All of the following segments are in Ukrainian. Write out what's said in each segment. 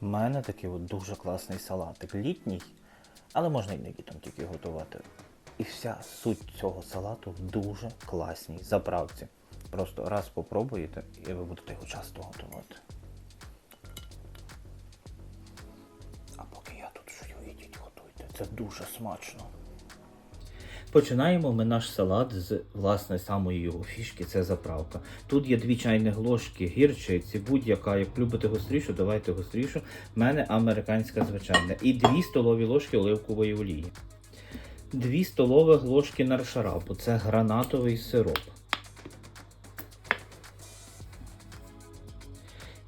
У мене такий от дуже класний салатик. Літній, але можна і не літом тільки готувати. І вся суть цього салату в дуже класній заправці. Просто раз попробуєте, і ви будете його часто готувати. А поки я тут шую, ідіть готуйте. Це дуже смачно. Починаємо ми наш салат з власне самої його фішки, це заправка. Тут є дві чайних ложки гірчиці, будь-яка, як любите гострішу, давайте гострішу. У мене американська звичайна. І дві столові ложки оливкової олії. Дві столових ложки наршарапу, це гранатовий сироп.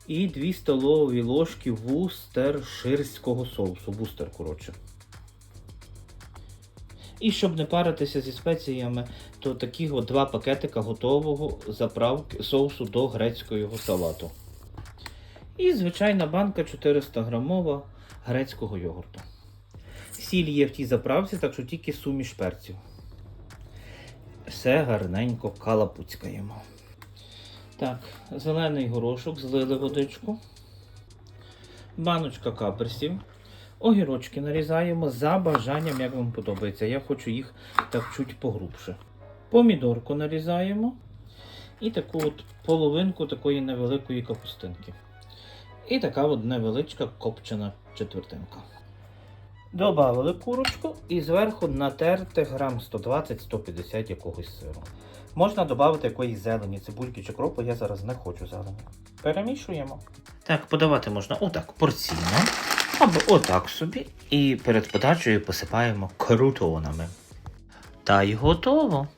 І дві столові ложки вустерширського соусу. Вустер, коротше. І щоб не паритися зі спеціями, то такі два пакетика готового заправки соусу до грецького салату. І звичайна банка 400 грамова грецького йогурту. Сіль є в тій заправці, так що тільки суміш перців. Все гарненько калапуцькаємо. Так, зелений горошок, злили водичку. Баночка каперсів. Огірочки нарізаємо за бажанням, як вам подобається. Я хочу їх так чуть погрубше. Помідорку нарізаємо. І таку от половинку такої невеликої капустинки. І така от невеличка копчена четвертинка. Добавили курочку і зверху натерти грам 120-150 якогось сиру. Можна додати якоїсь зелені, цибульки чи кропу, я зараз не хочу зелені. Перемішуємо. Так, подавати можна отак порційно. Або отак собі. І перед подачею посипаємо крутонами. Та й готово.